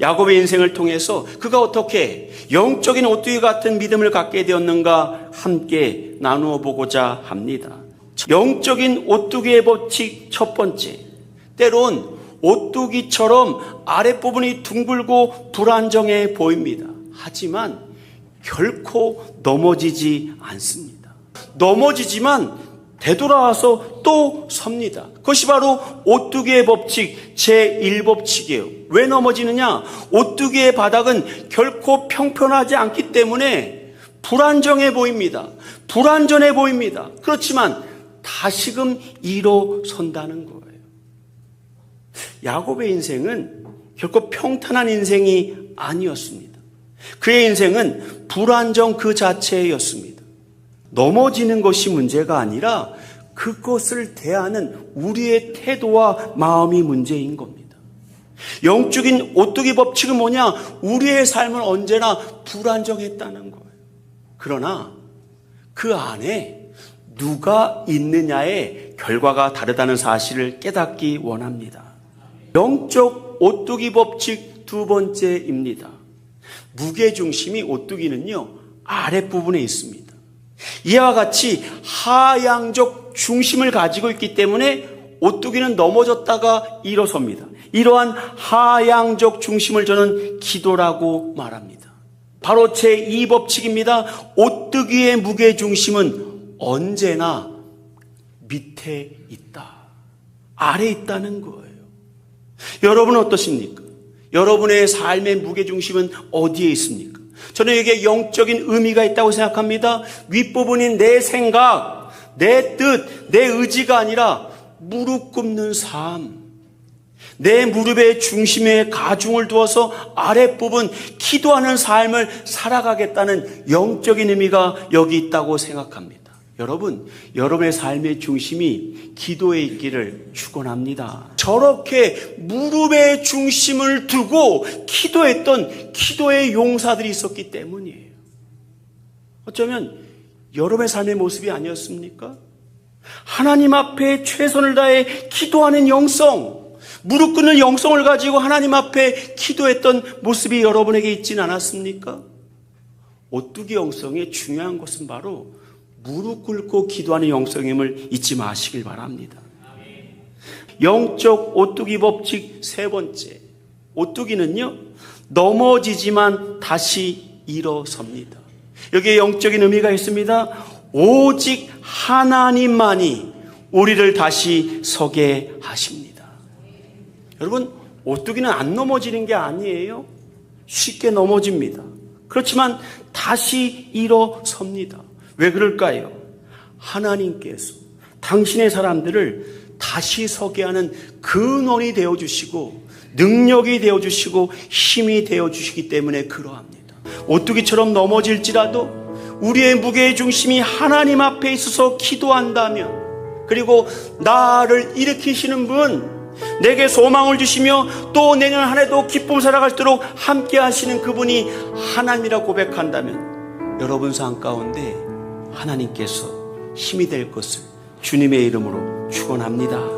야곱의 인생을 통해서 그가 어떻게 영적인 오뚜기 같은 믿음을 갖게 되었는가 함께 나누어 보고자 합니다. 영적인 오뚜기의 법칙 첫 번째. 때론 오뚜기처럼 아랫부분이 둥글고 불안정해 보입니다. 하지만 결코 넘어지지 않습니다. 넘어지지만 되돌아와서 또 섭니다. 그것이 바로 오뚜기의 법칙 제1법칙이에요. 왜 넘어지느냐? 오뚜기의 바닥은 결코 평평하지 않기 때문에 불안정해 보입니다. 불안전해 보입니다. 그렇지만 다시금 일어선다는 거예요. 야곱의 인생은 결코 평탄한 인생이 아니었습니다. 그의 인생은 불안정 그 자체였습니다. 넘어지는 것이 문제가 아니라 그것을 대하는 우리의 태도와 마음이 문제인 겁니다. 영적인 오뚜기 법칙은 뭐냐? 우리의 삶은 언제나 불안정했다는 거예요. 그러나 그 안에 누가 있느냐의 결과가 다르다는 사실을 깨닫기 원합니다. 영적 오뚜기 법칙 두 번째입니다. 무게중심이 오뚜기는요, 아랫부분에 있습니다. 이와 같이 하향적 중심을 가지고 있기 때문에 오뚜기는 넘어졌다가 일어섭니다. 이러한 하향적 중심을 저는 기도라고 말합니다. 바로 제 2법칙입니다. 오뚜기의 무게 중심은 언제나 밑에 있다. 아래 있다는 거예요. 여러분은 어떠십니까? 여러분의 삶의 무게 중심은 어디에 있습니까? 저는 여기에 영적인 의미가 있다고 생각합니다. 윗부분인 내 생각, 내 뜻, 내 의지가 아니라 무릎 꿇는 삶. 내 무릎의 중심에 가중을 두어서 아랫부분 기도하는 삶을 살아가겠다는 영적인 의미가 여기 있다고 생각합니다. 여러분, 여러분의 삶의 중심이 기도에 있기를 축원합니다. 저렇게 무릎의 중심을 두고 기도했던 기도의 용사들이 있었기 때문이에요. 어쩌면 여러분의 삶의 모습이 아니었습니까? 하나님 앞에 최선을 다해 기도하는 영성, 무릎 꿇는 영성을 가지고 하나님 앞에 기도했던 모습이 여러분에게 있진 않았습니까? 오뚜기 영성의 중요한 것은 바로 무릎 꿇고 기도하는 영성임을 잊지 마시길 바랍니다. 영적 오뚜기 법칙 세 번째. 오뚜기는요, 넘어지지만 다시 일어섭니다. 여기에 영적인 의미가 있습니다. 오직 하나님만이 우리를 다시 서게 하십니다. 여러분, 오뚜기는 안 넘어지는 게 아니에요. 쉽게 넘어집니다. 그렇지만 다시 일어섭니다. 왜 그럴까요? 하나님께서 당신의 사람들을 다시 서게 하는 근원이 되어 주시고 능력이 되어 주시고 힘이 되어 주시기 때문에 그러합니다. 오뚜기처럼 넘어질지라도 우리의 무게의 중심이 하나님 앞에 있어서 기도한다면 그리고 나를 일으키시는 분 내게 소망을 주시며 또 내년 한 해도 기쁨 살아갈수록 함께 하시는 그분이 하나님이라 고백한다면 여러분 삶 가운데 하나님께서 힘이 될 것을 주님의 이름으로 축원합니다.